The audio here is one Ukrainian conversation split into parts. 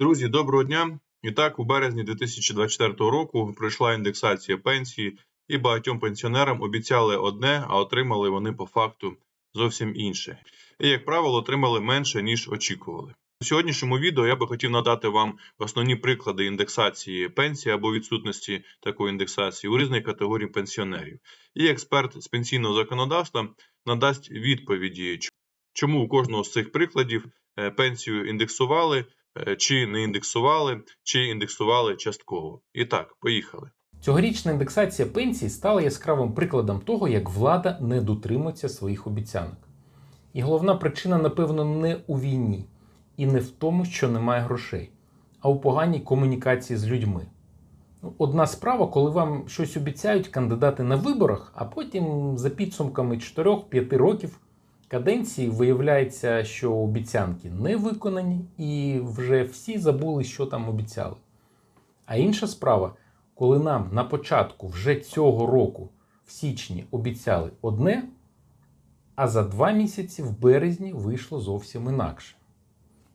Друзі, доброго дня! І так, у березні 2024 року пройшла індексація пенсії, і багатьом пенсіонерам обіцяли одне, а отримали вони по факту зовсім інше. І, як правило, отримали менше, ніж очікували. У сьогоднішньому відео я би хотів надати вам основні приклади індексації пенсії або відсутності такої індексації у різних категорій пенсіонерів. І експерт з пенсійного законодавства надасть відповіді, чому у кожного з цих прикладів е, пенсію індексували, чи не індексували, чи індексували частково. І так, поїхали. Цьогорічна індексація пенсій стала яскравим прикладом того, як влада не дотримується своїх обіцянок. І головна причина, напевно, не у війні і не в тому, що немає грошей, а у поганій комунікації з людьми. Ну, Одна справа, коли вам щось обіцяють кандидати на виборах, а потім за підсумками 4-5 років каденції виявляється, що обіцянки не виконані, і вже всі забули, що там обіцяли. А інша справа, коли нам на початку вже цього року, в січні, обіцяли одне, а за два місяці в березні вийшло зовсім інакше.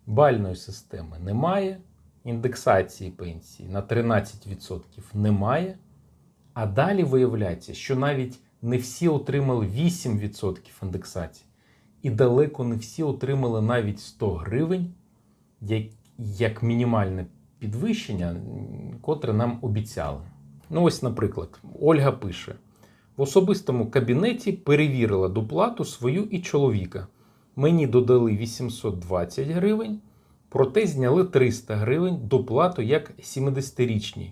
Бальної системи немає, індексації пенсії на 13% немає. А далі виявляється, що навіть не всі отримали 8% індексації, і далеко не всі отримали навіть 100 гривень, як, як мінімальне підвищення, котре нам обіцяли. Ну, ось, наприклад, Ольга пише: в особистому кабінеті перевірила доплату свою і чоловіка. Мені додали 820 гривень, проте зняли 300 гривень доплату як 70-річній.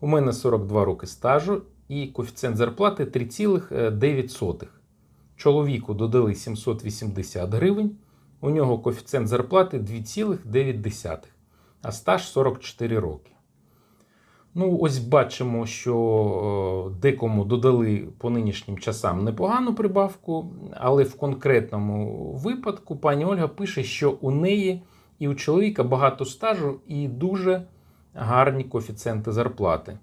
У мене 42 роки стажу і коефіцієнт зарплати 3,9. Чоловіку додали 780 гривень, у нього коефіцієнт зарплати 2,9, а стаж 44 роки. Ну, ось бачимо, що е, декому додали по нинішнім часам непогану прибавку, але в конкретному випадку пані Ольга пише, що у неї і у чоловіка багато стажу і дуже гарні коефіцієнти зарплати.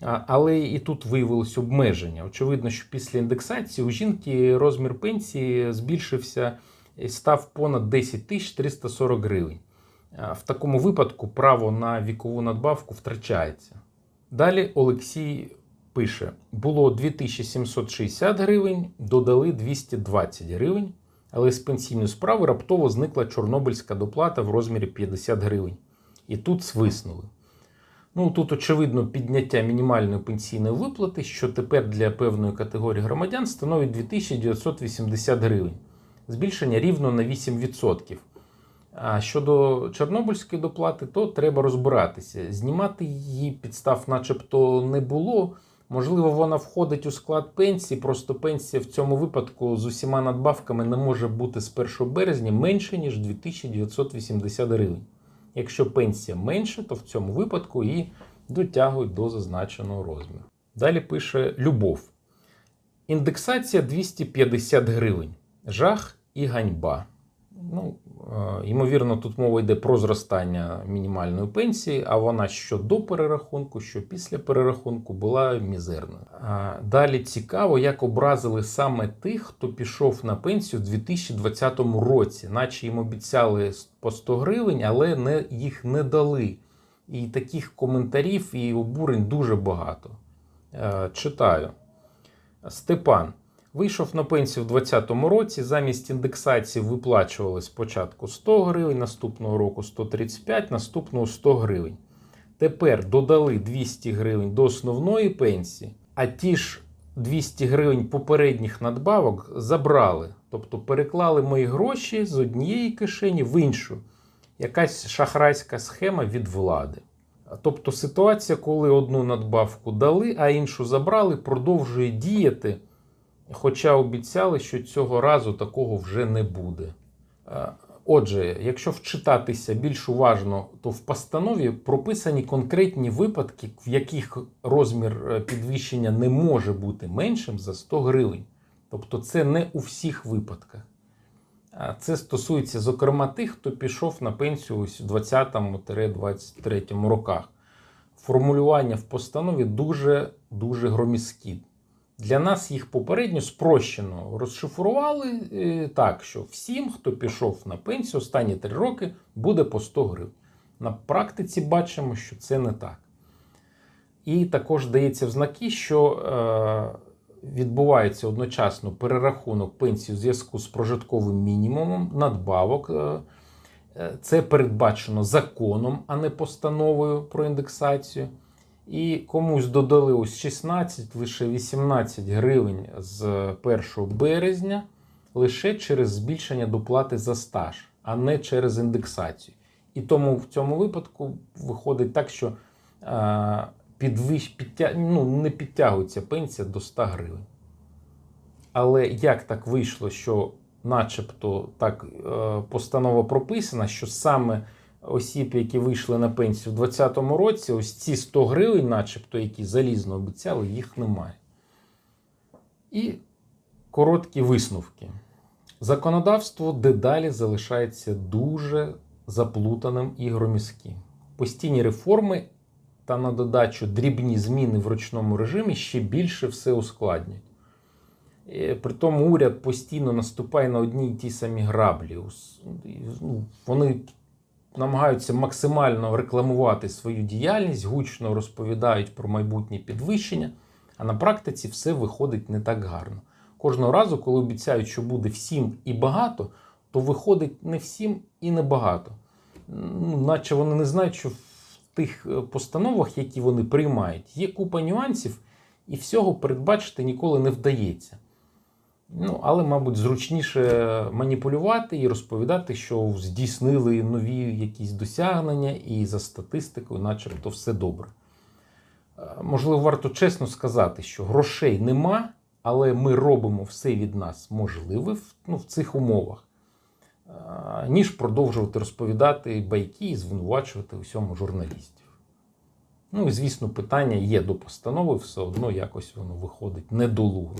Але і тут виявилось обмеження. Очевидно, що після індексації у жінки розмір пенсії збільшився і став понад 10 тисяч 340 гривень. В такому випадку право на вікову надбавку втрачається. Далі Олексій пише: було 2760 гривень, додали 220 гривень, але з пенсійної справи раптово зникла чорнобильська доплата в розмірі 50 гривень. І тут свиснули. Ну, тут, очевидно, підняття мінімальної пенсійної виплати, що тепер для певної категорії громадян становить 2980 гривень. Збільшення рівно на 8%. А щодо Чорнобильської доплати, то треба розбиратися. Знімати її підстав, начебто, не було. Можливо, вона входить у склад пенсії, просто пенсія в цьому випадку з усіма надбавками не може бути з 1 березня менше, ніж 2980 гривень. Якщо пенсія менше, то в цьому випадку її дотягують до зазначеного розміру. Далі пише Любов. Індексація 250 гривень. Жах і ганьба. Ну, е, ймовірно, тут мова йде про зростання мінімальної пенсії, а вона що до перерахунку, що після перерахунку була мізерною. Далі цікаво, як образили саме тих, хто пішов на пенсію в 2020 році, наче їм обіцяли по 100 гривень, але не, їх не дали. І таких коментарів і обурень дуже багато. Е, Читаю. Степан. Вийшов на пенсію в 2020 році. Замість індексації виплачували спочатку 100 гривень, наступного року 135, наступного 100 гривень. Тепер додали 200 гривень до основної пенсії, а ті ж 200 гривень попередніх надбавок забрали. Тобто переклали мої гроші з однієї кишені в іншу. Якась шахрайська схема від влади. Тобто ситуація, коли одну надбавку дали, а іншу забрали, продовжує діяти. Хоча обіцяли, що цього разу такого вже не буде. Е, Отже, якщо вчитатися більш уважно, то в постанові прописані конкретні випадки, в яких розмір е, підвищення не може бути меншим за 100 гривень. Тобто це не у всіх випадках. Це стосується, зокрема, тих, хто пішов на пенсію у 20-23 роках. Формулювання в постанові дуже дуже громіздкі. Для нас їх попередньо спрощено розшифрували е, так, що всім, хто пішов на пенсію останні 3 роки, буде по 100 гривень. На практиці бачимо, що це не так. І також дається в знаки, що е, відбувається одночасно перерахунок пенсій у зв'язку з прожитковим мінімумом, надбавок. Е, це передбачено законом, а не постановою про індексацію. І комусь додали ось 16, лише 18 гривень з 1 березня лише через збільшення доплати за стаж, а не через індексацію. І тому в цьому випадку виходить так, що е, підвищ, підтя... ну, не підтягується пенсія до 100 гривень. Але як так вийшло, що начебто так е, постанова прописана, що саме осіб, які вийшли на пенсію в 2020 році, ось ці 100 гривень, начебто, які залізно обіцяли, їх немає. І короткі висновки. Законодавство дедалі залишається дуже заплутаним і громіським. Постійні реформи та на додачу дрібні зміни в ручному режимі ще більше все ускладнюють. Е, Притому уряд постійно наступає на одні й ті самі граблі. Ну, Вони намагаються максимально рекламувати свою діяльність, гучно розповідають про майбутнє підвищення, а на практиці все виходить не так гарно. Кожного разу, коли обіцяють, що буде всім і багато, то виходить не всім і не багато. Ну, наче вони не знають, що в тих е, постановах, які вони приймають, є купа нюансів, і всього передбачити ніколи не вдається. Ну, але, мабуть, зручніше маніпулювати і розповідати, що здійснили нові якісь досягнення, і за статистикою, начебто, все добре. Е, Можливо, варто чесно сказати, що грошей нема, але ми робимо все від нас можливе ну, в цих умовах, е, ніж продовжувати розповідати байки і звинувачувати усьому журналістів. Ну і звісно, питання є до постанови, все одно якось воно виходить недолуго.